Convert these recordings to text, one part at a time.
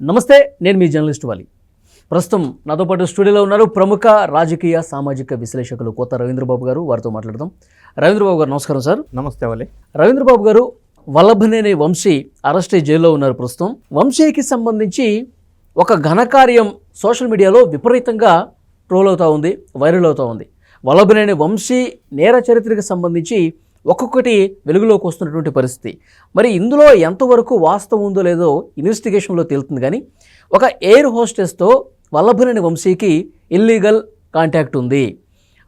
నమస్తే నేను మీ జర్నలిస్ట్ వాలి. ప్రస్తుతం నాతో పాటు స్టూడియోలో ఉన్నారు ప్రముఖ రాజకీయ సామాజిక విశ్లేషకులు కొత్త రవీంద్రబాబు గారు. వారితో మాట్లాడదాం. రవీంద్రబాబు గారు నమస్కారం సార్. నమస్తే వలి. రవీంద్రబాబు గారు వల్లభనేని వంశీ అరెస్ట్ జైల్లో ఉన్నారు ప్రస్తుతం. వంశీకి సంబంధించి ఒక ఘనకార్యం సోషల్ మీడియాలో విపరీతంగా ట్రోల్ అవుతూ ఉంది వైరల్ అవుతూ ఉంది. వల్లభనేని వంశీ నేర చరిత్రకు సంబంధించి ఒక్కొక్కటి వెలుగులోకి వస్తున్నటువంటి పరిస్థితి. మరి ఇందులో ఎంతవరకు వాస్తవం ఉందో లేదో ఇన్వెస్టిగేషన్లో తేలుతుంది కానీ ఒక ఎయిర్ హోస్టెస్తో వల్లభనేని వంశీకి ఇల్లీగల్ కాంటాక్ట్ ఉంది.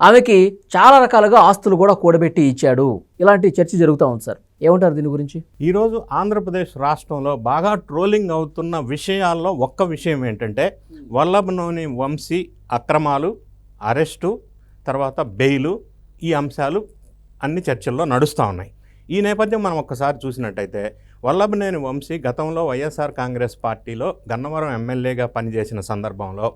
ఆమెకి చాలా రకాలుగా ఆస్తులు కూడా కూడబెట్టి ఇచ్చాడు. ఇలాంటి చర్చ జరుగుతూ ఉంది సార్. ఏమంటారు దీని గురించి? ఈరోజు ఆంధ్రప్రదేశ్ రాష్ట్రంలో బాగా ట్రోలింగ్ అవుతున్న విషయాల్లో ఒక్క విషయం ఏంటంటే వల్లభనోని వంశీ అక్రమాలు అరెస్టు తర్వాత బెయిలు ఈ అంశాలు అన్ని చర్చల్లో నడుస్తూ ఉన్నాయి. ఈ నేపథ్యం మనం ఒక్కసారి చూసినట్టయితే వల్లభనేని వంశీ గతంలో వైఎస్ఆర్ కాంగ్రెస్ పార్టీలో గన్నవరం ఎమ్మెల్యేగా పనిచేసిన సందర్భంలో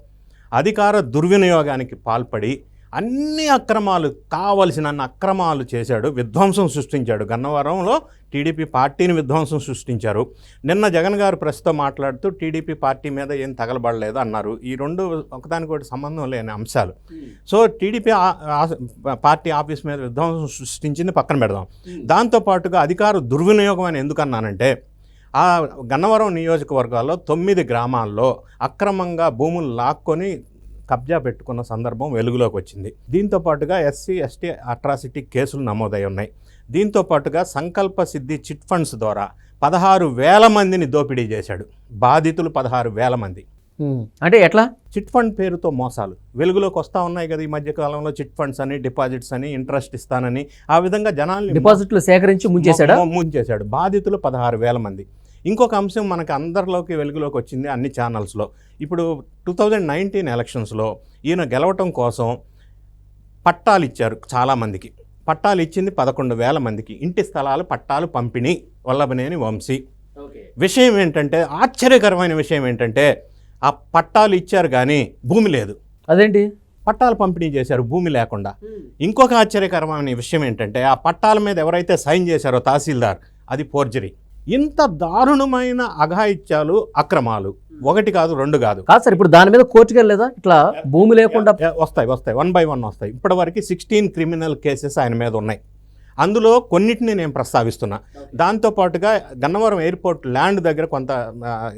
అధికార దుర్వినియోగానికి పాల్పడి అన్ని అక్రమాలు కావలసిన అన్ని అక్రమాలు చేశాడు విధ్వంసం సృష్టించాడు. గన్నవరంలో టీడీపీ పార్టీని విధ్వంసం సృష్టించారు. నిన్న జగన్ గారు ప్రస్తుతో మాట్లాడుతూ టీడీపీ పార్టీ మీద ఏం తగలబడలేదు అన్నారు. ఈ రెండు ఒకదానికొకటి సంబంధం లేని అంశాలు. సో టీడీపీ పార్టీ ఆఫీస్ మీద విధ్వంసం సృష్టించింది పక్కన పెడదాం. దాంతోపాటుగా అధికార దుర్వినియోగం అని ఎందుకు అన్నానంటే ఆ గన్నవరం నియోజకవర్గాల్లో తొమ్మిది గ్రామాల్లో అక్రమంగా భూములు లాక్కొని కబ్జా పెట్టుకున్న సందర్భం వెలుగులోకి వచ్చింది. దీంతో పాటుగా ఎస్సీ ఎస్టీ అట్రాసిటీ కేసులు నమోదై ఉన్నాయి. దీంతో పాటుగా సంకల్ప సిద్ధి చిట్ ఫండ్స్ ద్వారా పదహారు వేల మందిని దోపిడీ చేశాడు. బాధితులు పదహారు వేల మంది. అంటే ఎట్లా? చిట్ ఫండ్ పేరుతో మోసాలు. వెలుగులోకి వస్తూ ఉన్నాయి కదా ఈ మధ్య కాలంలో చిట్ ఫండ్స్ అని డిపాజిట్స్ అని ఇంట్రెస్ట్ ఇస్తానని. ఆ విధంగా జనాల్ని డిపాజిట్లు సేకరించి ముంచేశాడా? ముంచేశాడు. బాధితులు పదహారు వేల మంది. ఇంకొక అంశం మనకు అందరిలోకి వెలుగులోకి వచ్చింది అన్ని ఛానల్స్లో ఇప్పుడు టూ థౌజండ్ నైన్టీన్ ఎలక్షన్స్లో ఈయన గెలవటం కోసం పట్టాలు ఇచ్చారు చాలామందికి పట్టాలు ఇచ్చింది పదకొండు వేల మందికి. ఇంటి స్థలాలు పట్టాలు పంపిణీ వల్లభనేని వంశీ. విషయం ఏంటంటే ఆశ్చర్యకరమైన విషయం ఏంటంటే ఆ పట్టాలు ఇచ్చారు కానీ భూమి లేదు. అదేంటి? పట్టాలు పంపిణీ చేశారు భూమి లేకుండా. ఇంకొక ఆశ్చర్యకరమైన విషయం ఏంటంటే ఆ పట్టాల మీద ఎవరైతే సైన్ చేశారో తహసీల్దార్ అది ఫోర్జరీ. ఇంత దారుణమైన అఘాయిత్యాలు అక్రమాలు. ఒకటి కాదు రెండు కాదు. కాదు సార్ ఇప్పుడు దాని మీద కోర్టుకి వెళ్ళలేదా ఇట్లా భూమి లేకుండా వస్తాయి వస్తాయి. వన్ బై వన్ వస్తాయి. ఇప్పటివరకు సిక్స్టీన్ క్రిమినల్ కేసెస్ ఆయన మీద ఉన్నాయి. అందులో కొన్నిటిని నేను ప్రస్తావిస్తున్నా. దాంతోపాటుగా గన్నవరం ఎయిర్పోర్ట్ ల్యాండ్ దగ్గర కొంత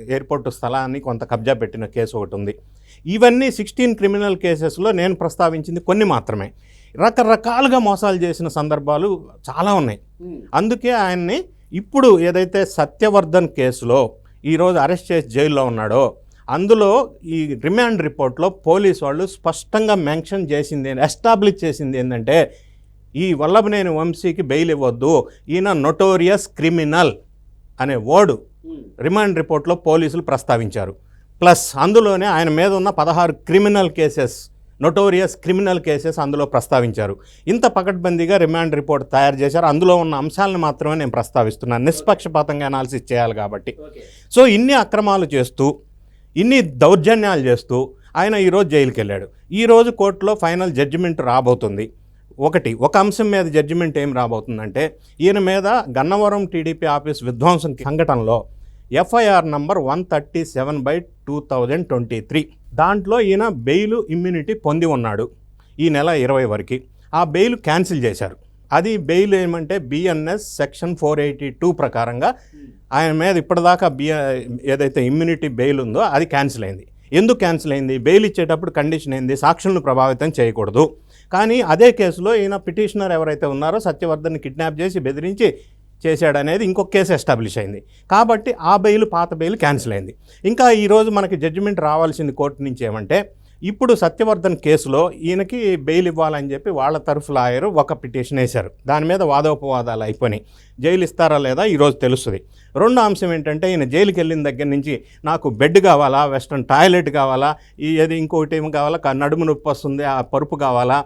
ఎయిర్పోర్ట్ స్థలాన్ని కొంత కబ్జా పెట్టిన కేసు ఒకటి ఉంది. ఇవన్నీ సిక్స్టీన్ క్రిమినల్ కేసెస్లో నేను ప్రస్తావించింది కొన్ని మాత్రమే. రకరకాలుగా మోసాలు చేసిన సందర్భాలు చాలా ఉన్నాయి. అందుకే ఆయన్ని ఇప్పుడు ఏదైతే సత్యవర్ధన్ కేసులో ఈరోజు అరెస్ట్ చేసి జైల్లో ఉన్నాడో అందులో ఈ రిమాండ్ రిపోర్ట్లో పోలీస్ వాళ్ళు స్పష్టంగా మెన్షన్ చేసింది ఎస్టాబ్లిష్ చేసింది ఏంటంటే ఈ వల్లభనేని వంశీకి బెయిల్ ఇవ్వద్దు ఈయన నొటోరియస్ క్రిమినల్ అనే వర్డ్ రిమాండ్ రిపోర్ట్లో పోలీసులు ప్రస్తావించారు. ప్లస్ అందులోనే ఆయన మీద ఉన్న పదహారు criminal cases notorious criminal cases అందులో ప్రస్తావించారు. ఇంత పకడ్బందీగా రిమాండ్ రిపోర్ట్ తయారు చేశారు. అందులో ఉన్న అంశాలను మాత్రమే నేను ప్రస్తావిస్తున్నాను. నిష్పక్షపాతంగా అనాలిసిస్ చేయాలి కాబట్టి. సో ఇన్ని అక్రమాలు చేస్తూ ఇన్ని దౌర్జన్యాలు చేస్తూ ఆయన ఈరోజు జైలుకి వెళ్ళాడు. ఈరోజు కోర్టులో ఫైనల్ జడ్జిమెంట్ రాబోతుంది. ఒకటి ఒక అంశం మీద జడ్జిమెంట్ ఏం రాబోతుందంటే ఈయన మీద గన్నవరం టీడీపీ ఆఫీస్ విధ్వంసం సంఘటనలో FIR number one thirty seven by two thousand twenty three దాంట్లో ఈయన బెయిల్ ఇమ్యూనిటీ పొంది ఉన్నాడు ఈ నెల ఇరవై వరకు. ఆ బెయిల్ క్యాన్సిల్ చేశారు. అది బెయిల్ ఏమంటే BNS section four eighty two ప్రకారంగా ఆయన మీద ఇప్పటిదాకా బి ఏదైతే ఇమ్యూనిటీ బెయిల్ ఉందో అది క్యాన్సిల్ అయింది. ఎందుకు క్యాన్సిల్ అయింది? బెయిల్ ఇచ్చేటప్పుడు కండిషన్ ఏంది? సాక్షులను ప్రభావితం చేయకూడదు. కానీ అదే కేసులో ఈయన పిటిషనర్ ఎవరైతే ఉన్నారో సత్యవర్ధన్ కిడ్నాప్ చేసి బెదిరించి చేశాడనేది ఇంకొక కేసు ఎస్టాబ్లిష్ అయింది. కాబట్టి ఆ బెయిల్ పాత బెయిల్ క్యాన్సిల్ అయింది. ఇంకా ఈరోజు మనకి జడ్జిమెంట్ రావాల్సింది కోర్టు నుంచి ఏమంటే ఇప్పుడు సత్యవర్ధన్ కేసులో ఈయనకి బెయిల్ ఇవ్వాలని చెప్పి వాళ్ళ తరఫు లాయరు ఒక పిటిషన్ వేశారు. దాని మీద వాదోపవాదాలు అయిపోయినాయి. జైలు ఇస్తారా లేదా ఈరోజు తెలుస్తుంది. రెండో అంశం ఏంటంటే ఈయన జైలుకి వెళ్ళిన దగ్గర నుంచి నాకు బెడ్ కావాలా వెస్ట్రన్ టాయిలెట్ కావాలా ఈ ఏది ఇంకోటి ఏం కావాలా నడుము నొప్పి వస్తుంది ఆ పరుపు కావాలా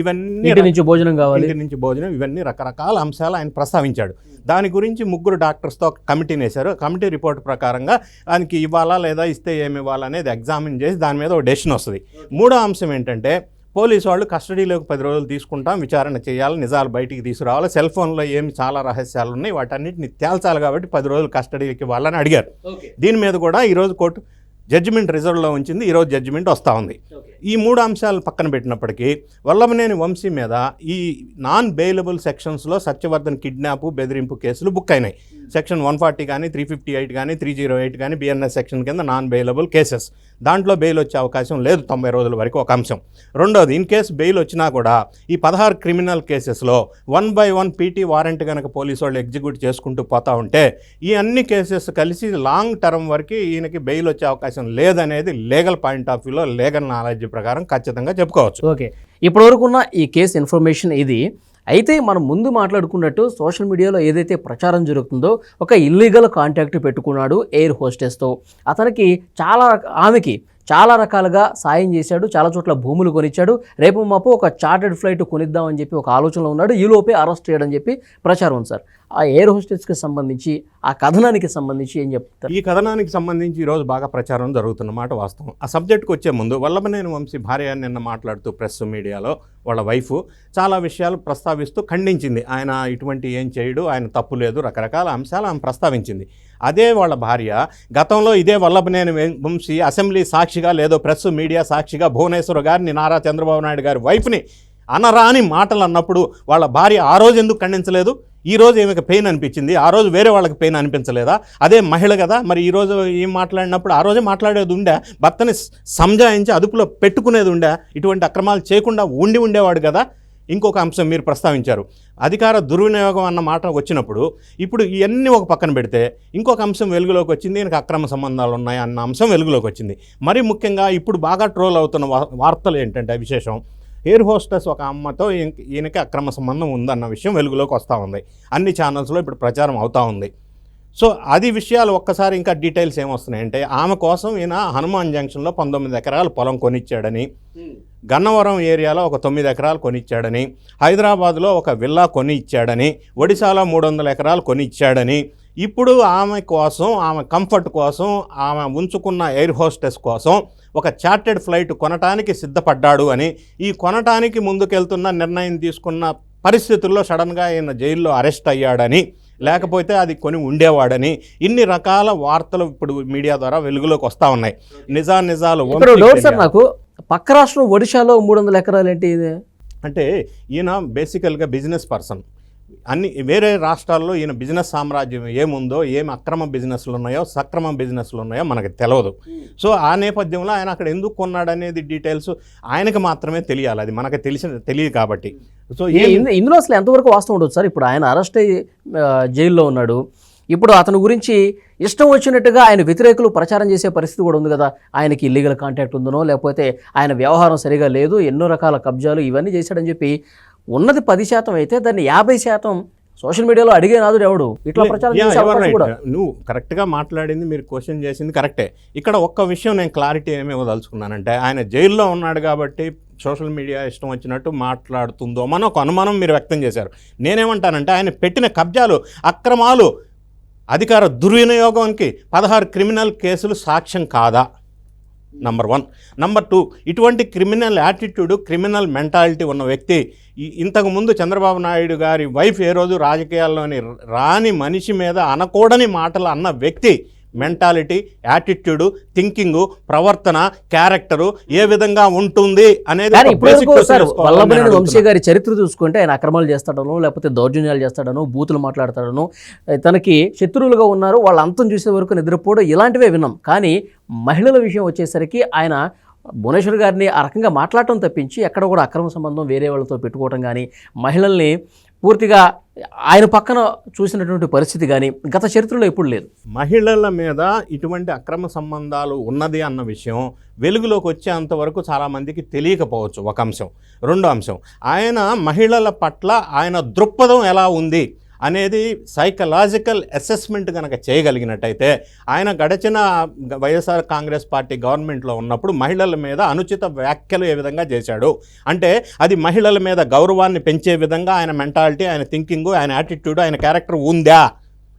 ఇవన్నీ ఇంటి నుంచి భోజనం కావాలి. ఇంటి నుంచి భోజనం ఇవన్నీ రకరకాల అంశాలు ఆయన ప్రస్తావించాడు. దాని గురించి ముగ్గురు డాక్టర్స్తో ఒక కమిటీని వేశారు కమిటీ రిపోర్ట్ ప్రకారంగా ఆయనకి ఇవ్వాలా లేదా ఇస్తే ఏమి ఇవ్వాలా అనేది ఎగ్జామిన్ చేసి దాని మీద ఒక డెసిషన్ వస్తుంది. మూడో అంశం ఏంటంటే పోలీసు వాళ్ళు కస్టడీలోకి పది రోజులు తీసుకుంటాం విచారణ చేయాలి నిజాలు బయటికి తీసుకురావాలి సెల్ ఫోన్లో ఏమి చాలా రహస్యాలు ఉన్నాయి వాటన్నిటిని తేల్చాలి కాబట్టి పది రోజులు కస్టడీకి వాళ్ళని అడిగారు. దీని మీద కూడా ఈరోజు కోర్టు జడ్జిమెంట్ రిజర్వ్లో ఉంచింది ఈరోజు జడ్జిమెంట్ వస్తూ ఉంది. ఈ మూడు అంశాలు పక్కన పెట్టినప్పటికీ వల్లభనేని వంశీ మీద ఈ నాన్ బెయిలబుల్ సెక్షన్స్లో సత్యవర్ధన్ కిడ్నాప్ బెదిరింపు కేసులు బుక్ అయినాయి. సెక్షన్ వన్ ఫార్టీ కానీ త్రీ ఫిఫ్టీ ఎయిట్ కానీ త్రీ జీరో ఎయిట్ కానీ బిఎన్ఎస్ సెక్షన్ కింద నాన్ బెయిలబుల్ కేసెస్. దాంట్లో బెయిల్ వచ్చే అవకాశం లేదు తొంభై రోజుల వరకు ఒక అంశం. రెండోది ఇన్ కేసు బెయిల్ వచ్చినా కూడా ఈ పదహారు క్రిమినల్ కేసెస్లో one by one PT warrant కనుక పోలీసు వాళ్ళు ఎగ్జిక్యూట్ చేసుకుంటూ పోతా ఉంటే ఈ అన్ని కేసెస్ కలిసి లాంగ్ టర్మ్ వరకు ఈయనకి బెయిల్ వచ్చే అవకాశం లేదనేది లీగల్ పాయింట్ ఆఫ్ వ్యూలో లీగల్ నాలెడ్జ్ ప్రకారం ఖచ్చితంగా చెప్పుకోవచ్చు. ఓకే. ఇప్పటివరకు ఉన్న ఈ కేసు ఇన్ఫర్మేషన్ ఇది. అయితే మనం ముందు మాట్లాడుకున్నట్టు సోషల్ మీడియాలో ఏదైతే ప్రచారం జరుగుతుందో ఒక ఇల్లీగల్ కాంటాక్ట్ పెట్టుకున్నాడు ఎయిర్ హోస్టెస్తో అతనికి చాలా ఆమెకి చాలా రకాలుగా సాయం చేశాడు చాలా చోట్ల భూములు కొనిచ్చాడు. రేపు మాపు ఒక చార్టెడ్ ఫ్లైట్ కొనిద్దామని చెప్పి ఒక ఆలోచనలో ఉన్నాడు. ఈ లోపే అరెస్ట్ చేయడం చెప్పి ప్రచారం సార్. ఆ ఎయిర్ హోస్టెస్కి సంబంధించి ఆ కథనానికి సంబంధించి ఏం చెప్తారు? ఈ కథనానికి సంబంధించి ఈరోజు బాగా ప్రచారం జరుగుతున్న మాట వాస్తవం. ఆ సబ్జెక్ట్కి వచ్చే ముందు వల్లభనేని వంశీ భార్య నిన్న మాట్లాడుతూ ప్రెస్ మీడియాలో వాళ్ళ వైఫ్ చాలా విషయాలు ప్రస్తావిస్తూ ఖండించింది. ఆయన ఇటువంటి ఏం చేయడు ఆయన తప్పు లేదు రకరకాల అంశాలు ఆమె ప్రస్తావించింది. అదే వాళ్ళ భార్య గతంలో ఇదే వల్లభనేని వంశీ అసెంబ్లీ సాక్షిగా లేదో ప్రెస్ మీడియా సాక్షిగా భువనేశ్వర్ గారిని నారా చంద్రబాబు నాయుడు గారి వైఫ్ని అనరాని మాటలు అన్నప్పుడు వాళ్ళ భార్య ఆ రోజు ఎందుకు ఖండించలేదు? ఈ రోజు ఈమెకి పెయిన్ అనిపించింది ఆ రోజు వేరే వాళ్ళకి పెయిన్ అనిపించలేదా? అదే మహిళ కదా మరి ఈ రోజు ఏం మాట్లాడినప్పుడు ఆ రోజే మాట్లాడేది ఉండే భర్తని సంజాయించి అదుపులో పెట్టుకునేది ఉండే ఇటువంటి అక్రమాలు చేయకుండా ఉండి ఉండేవాడు కదా? ఇంకొక అంశం మీరు ప్రస్తావించారు. అధికార దుర్వినియోగం అన్న మాట వచ్చినప్పుడు ఇప్పుడు ఇవన్నీ ఒక పక్కన పెడితే ఇంకొక అంశం వెలుగులోకి వచ్చింది ఈయనకు అక్రమ సంబంధాలు ఉన్నాయి అన్న అంశం వెలుగులోకి వచ్చింది. మరి ముఖ్యంగా ఇప్పుడు బాగా ట్రోల్ అవుతున్న వార్తలు ఏంటంటే విశేషం ఎయిర్ హోస్టెస్ ఒక అమ్మతో ఈయనకి- అక్రమ సంబంధం ఉందన్న విషయం వెలుగులోకి వస్తూ ఉంది. అన్ని ఛానల్స్లో ఇప్పుడు ప్రచారం అవుతూ ఉంది. సో అది విషయాలు ఒక్కసారి ఇంకా డీటెయిల్స్ ఏమొస్తున్నాయంటే ఆమె కోసం ఈయన హనుమాన్ జంక్షన్లో పంతొమ్మిది ఎకరాల పొలం కొనిచ్చాడని గన్నవరం ఏరియాలో ఒక తొమ్మిది ఎకరాలు కొనిచ్చాడని హైదరాబాద్లో ఒక విల్లా కొని ఇచ్చాడని ఒడిశాలో మూడు వందల ఎకరాలు కొని ఇచ్చాడని ఇప్పుడు ఆమె కోసం ఆమె కంఫర్ట్ కోసం ఆమె ఉంచుకున్న ఎయిర్ హోస్టెస్ కోసం ఒక చార్టెడ్ ఫ్లైట్ కొనటానికి సిద్ధపడ్డాడు అని ఈ కొనటానికి ముందుకెళ్తున్న నిర్ణయం తీసుకున్న పరిస్థితుల్లో సడన్గా ఈయన జైల్లో అరెస్ట్ అయ్యాడని లేకపోతే అది కొని ఉండేవాడని ఇన్ని రకాల వార్తలు ఇప్పుడు మీడియా ద్వారా వెలుగులోకి వస్తూ ఉన్నాయి. నిజా నిజాలు సార్ నాకు పక్క రాష్ట్రం ఒడిశాలో మూడు వందల ఎకరాలు ఏంటి ఇది? అంటే ఈయన బేసికల్గా బిజినెస్ పర్సన్ అన్ని వేరే రాష్ట్రాల్లో ఈయన బిజినెస్ సామ్రాజ్యం ఏముందో ఏమి అక్రమ బిజినెస్లు ఉన్నాయో సక్రమ బిజినెస్లు ఉన్నాయో మనకు తెలియదు సో ఆ నేపథ్యంలో ఆయన అక్కడ ఎందుకు కొన్నాడనేది డీటెయిల్స్ ఆయనకి మాత్రమే తెలియాలి. అది మనకు తెలిసి తెలియదు కాబట్టి. సో ఇందులో అసలు ఎంతవరకు వాస్తవం ఉండదు సార్? ఇప్పుడు ఆయన అరెస్ట్ అయ్యి జైల్లో ఉన్నాడు. ఇప్పుడు అతని గురించి ఇష్టం వచ్చినట్టుగా ఆయన వ్యతిరేకులు ప్రచారం చేసే పరిస్థితి కూడా ఉంది కదా. ఆయనకి ఇల్లీగల్ కాంటాక్ట్ ఉందనో లేకపోతే ఆయన వ్యవహారం సరిగా లేదు ఎన్నో రకాల కబ్జాలు ఇవన్నీ చేశాడని చెప్పి ఉన్నది పది శాతం అయితే దాన్ని యాభై శాతం సోషల్ మీడియాలో అడిగే నాదుడు ఎవడు? ఇట్లా ప్రచారం నువ్వు కరెక్ట్గా మాట్లాడింది మీరు క్వశ్చన్ చేసింది కరెక్టే ఇక్కడ ఒక్క విషయం నేను క్లారిటీ ఏమి ఇవ్వదలుచుకున్నానంటే ఆయన జైల్లో ఉన్నాడు కాబట్టి సోషల్ మీడియా ఇష్టం వచ్చినట్టు మాట్లాడుతుందో అని ఒక అనుమానం మీరు వ్యక్తం చేశారు. నేనేమంటానంటే ఆయన పెట్టిన కబ్జాలు అక్రమాలు అధికార దుర్వినియోగానికి పదహారు క్రిమినల్ కేసులు సాక్ష్యం కాదా? నంబర్ వన్ నంబర్ టూ ఇటువంటి క్రిమినల్ యాటిట్యూడ్ క్రిమినల్ మెంటాలిటీ ఉన్న వ్యక్తి ఇంతకుముందు చంద్రబాబు నాయుడు గారి వైఫ్ ఏ రోజు రాజకీయాల్లోని రాని మనిషి మీద అనకూడని మాటలు అన్న వ్యక్తి మెంటాలిటీ యాటిట్యూడ్ థింకింగ్ ప్రవర్తన క్యారెక్టరు ఏ విధంగా ఉంటుంది అనేది వల్లభనేని నేను వంశీ. గారి చరిత్ర చూసుకుంటే ఆయన అక్రమాలు చేస్తాడనో లేకపోతే దౌర్జన్యాలు చేస్తాడనో బూతులు మాట్లాడతాడనో తనకి శత్రువులుగా ఉన్నారు వాళ్ళ అంతం చూసే వరకు నిద్రపోవడం ఇలాంటివే విన్నాం కానీ మహిళల విషయం వచ్చేసరికి ఆయన భువనేశ్వర్ గారిని ఆ రకంగా మాట్లాడటం తప్పించి ఎక్కడ కూడా అక్రమ సంబంధం వేరే వాళ్ళతో పెట్టుకోవటం కానీ మహిళల్ని పూర్తిగా ఆయన పక్కన చూసినటువంటి పరిస్థితి కానీ గత చరిత్రలో ఎప్పుడు లేదు. మహిళల మీద ఇటువంటి అక్రమ సంబంధాలు ఉన్నది అన్న విషయం వెలుగులోకి వచ్చేంత వరకు చాలామందికి తెలియకపోవచ్చు. ఒక అంశం. రెండో అంశం. ఆయన మహిళల పట్ల ఆయన దృక్పథం ఎలా ఉంది? అనేది సైకలాజికల్ అసెస్మెంట్ కనుక చేయగలిగినట్టయితే ఆయన గడిచిన వైఎస్ఆర్ కాంగ్రెస్ పార్టీ గవర్నమెంట్లో ఉన్నప్పుడు మహిళల మీద అనుచిత వ్యాఖ్యలు ఏ విధంగా చేశాడు? అంటే అది మహిళల మీద గౌరవాన్ని పెంచే విధంగా ఆయన మెంటాలిటీ ఆయన థింకింగ్ ఆయన యాటిట్యూడ్ ఆయన క్యారెక్టర్ ఉందా?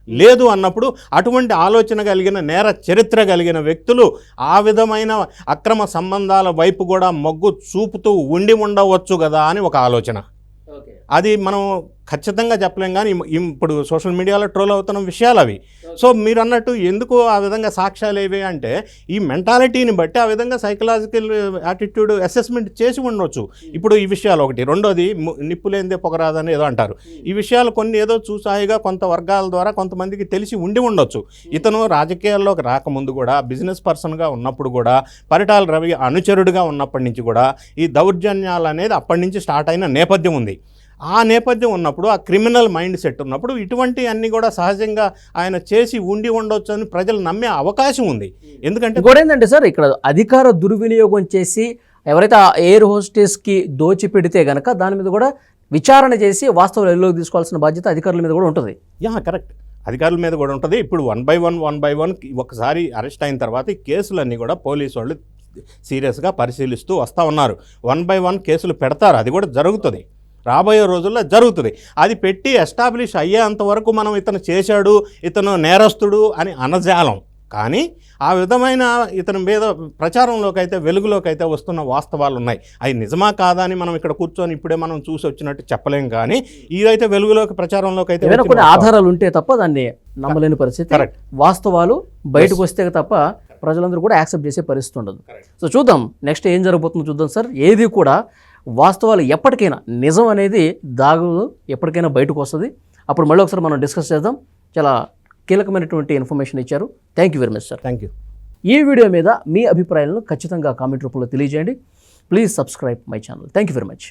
లేదు అన్నప్పుడు అటువంటి ఆలోచన కలిగిన నేర చరిత్ర కలిగిన వ్యక్తులు ఆ విధమైన అక్రమ సంబంధాల వైపు కూడా మొగ్గు చూపుతూ ఉండి ఉండవచ్చు కదా అని ఒక ఆలోచన. అది మనం ఖచ్చితంగా చెప్పలేం కానీ ఇప్పుడు సోషల్ మీడియాలో ట్రోల్ అవుతున్న విషయాలు అవి. సో మీరు అన్నట్టు ఎందుకు ఆ విధంగా సాక్ష్యాలు ఏవి అంటే ఈ మెంటాలిటీని బట్టి ఆ విధంగా సైకలాజికల్ యాటిట్యూడ్ అసెస్మెంట్ చేసి ఉండొచ్చు. ఇప్పుడు ఈ విషయాలు ఒకటి. రెండోది ము- నిప్పు లేనిదే పొగరాదని ఏదో అంటారు. ఈ విషయాలు కొన్ని ఏదో చూసాయిగా కొంత వర్గాల ద్వారా కొంతమందికి తెలిసి ఉండి ఉండొచ్చు. ఇతను రాజకీయాల్లోకి రాకముందు కూడా బిజినెస్ పర్సన్గా ఉన్నప్పుడు కూడా పరిటాల రవి అనుచరుడుగా ఉన్నప్పటి నుంచి కూడా ఈ దౌర్జన్యాలు అనేది అప్పటి నుంచి స్టార్ట్ అయిన నేపథ్యం ఉంది. ఆ నేపథ్యం ఉన్నప్పుడు ఆ క్రిమినల్ మైండ్ సెట్ ఉన్నప్పుడు ఇటువంటి అన్ని కూడా సహజంగా ఆయన చేసి ఉండి ఉండొచ్చు అని ప్రజలు నమ్మే అవకాశం ఉంది. ఎందుకంటే ఏంటంటే సార్ ఇక్కడ అధికార దుర్వినియోగం చేసి ఎవరైతే ఆ ఎయిర్ హోస్టెస్కి దోచి పెడితే గనక దాని మీద కూడా విచారణ చేసి వాస్తవాలు ఎల్లోకి తీసుకోవాల్సిన బాధ్యత అధికారుల మీద కూడా ఉంటుంది. Yeah correct. అధికారుల మీద కూడా ఉంటుంది. ఇప్పుడు one by one one by one ఒకసారి అరెస్ట్ అయిన తర్వాత ఈ కేసులన్నీ కూడా పోలీసు వాళ్ళు సీరియస్గా పరిశీలిస్తూ వస్తూ ఉన్నారు. వన్ బై వన్ కేసులు పెడతారు. అది కూడా జరుగుతుంది. రాబోయే రోజుల్లో జరుగుతుంది. అది పెట్టి ఎస్టాబ్లిష్ అయ్యేంత వరకు మనం ఇతను చేశాడు ఇతను నేరస్తుడు అని అనజాలం. కానీ ఆ విధమైన ఇతని మీద ప్రచారంలోకి అయితే వెలుగులోకి అయితే వస్తున్న వాస్తవాలు ఉన్నాయి. అవి నిజమా కాదా అని మనం ఇక్కడ కూర్చొని ఇప్పుడే మనం చూసి వచ్చినట్టు చెప్పలేం కానీ ఇదైతే వెలుగులోకి ప్రచారంలోకి అయితే కొన్ని. ఆధారాలు ఉంటే తప్ప దాన్ని నమ్మలేని పరిస్థితి. Correct. వాస్తవాలు బయటకు వస్తే తప్ప ప్రజలందరూ కూడా యాక్సెప్ట్ చేసే పరిస్థితి ఉండదు. సో చూద్దాం నెక్స్ట్ ఏం జరగబోతుందో చూద్దాం సార్. ఏది కూడా వాస్తవాలు ఎప్పటికైనా నిజం అనేది దాగు ఎప్పటికైనా బయటకు వస్తుంది. అప్పుడు మళ్ళీ ఒకసారి మనం డిస్కస్ చేద్దాం. చాలా కీలకమైనటువంటి ఇన్ఫర్మేషన్ ఇచ్చారు. Thank you very much sir thank you ఈ వీడియో మీద మీ అభిప్రాయాలను ఖచ్చితంగా కామెంట్ రూపంలో తెలియజేయండి. Please subscribe my channel thank you very much